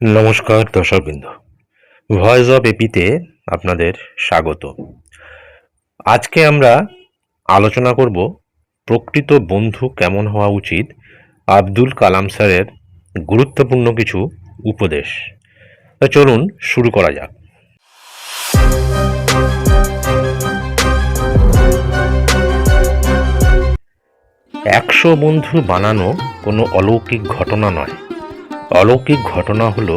নমস্কার দর্শকবৃন্দ। Voice of এপিতে আপনাদের স্বাগত। আজকে আমরা আলোচনা করব প্রকৃত বন্ধু কেমন হওয়া উচিত আব্দুল কালাম স্যারের গুরুত্বপূর্ণ কিছু উপদেশ। তা চলুন শুরু করা যাক। একশো বন্ধু বানানো কোনো অলৌকিক ঘটনা নয়। অলৌকিক ঘটনা হলো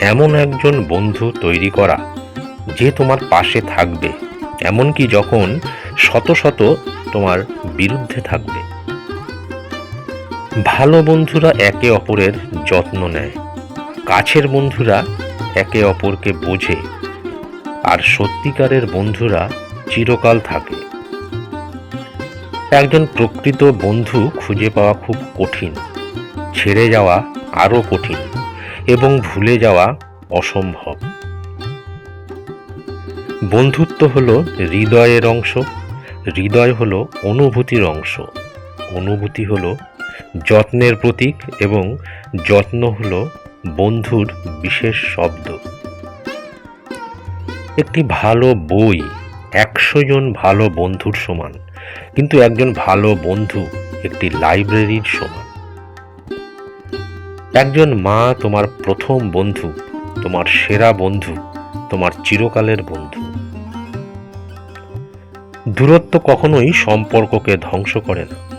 এমন একজন বন্ধু তৈরি করা, যে তোমার পাশে থাকবে, এমনকি যখন শত শত তোমার বিরুদ্ধে থাকবে। ভালো বন্ধুরা একে অপরের যত্ন নেয়, কাছের বন্ধুরা একে অপরকে বোঝে, আর সত্যিকারের বন্ধুরা চিরকাল থাকে। একজন প্রকৃত বন্ধু খুঁজে পাওয়া খুব কঠিন। ছেড়ে যাওয়া আরও কঠিন এবং ভুলে যাওয়া অসম্ভব। বন্ধুত্ব হলো হৃদয়ের অংশ, হৃদয় হলো অনুভূতির অংশ। অনুভূতি হলো যত্নের প্রতীক এবং যত্ন হলো বন্ধুর বিশেষ শব্দ। একটি ভালো বই, একশো জন ভালো বন্ধুর সমান, কিন্তু একজন ভালো বন্ধু একটি লাইব্রেরির সমান। একজন মা তোমার প্রথম বন্ধু, তোমার সেরা বন্ধু, তোমার চিরকালের বন্ধু। দূরত্ব কখনোই সম্পর্ককে ধ্বংস করে না।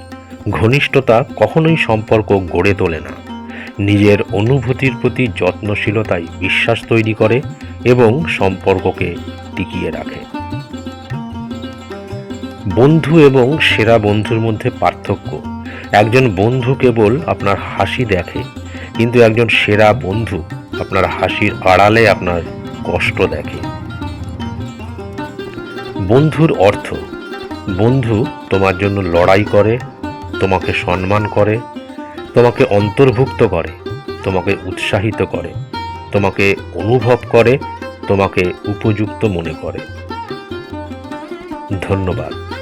ঘনিষ্ঠতা কখনোই সম্পর্ক গড়ে তোলে না। নিজের অনুভূতির প্রতি যত্নশীলতাই বিশ্বাস তৈরি করে এবং সম্পর্ককে টিকিয়ে রাখে। বন্ধু এবং সেরা বন্ধুর মধ্যে পার্থক্য। একজন বন্ধু কেবল আপনার হাসি দেখে কিন্তু একজন সেরা বন্ধু আপনার হাসির আড়ালে আপনার কষ্ট দেখে। বন্ধুর অর্থ, বন্ধু তোমার জন্য লড়াই করে, তোমাকে সম্মান করে, তোমাকে অন্তর্ভুক্ত করে, তোমাকে উৎসাহিত করে, তোমাকে অনুভব করে, তোমাকে উপযুক্ত মনে করে। ধন্যবাদ।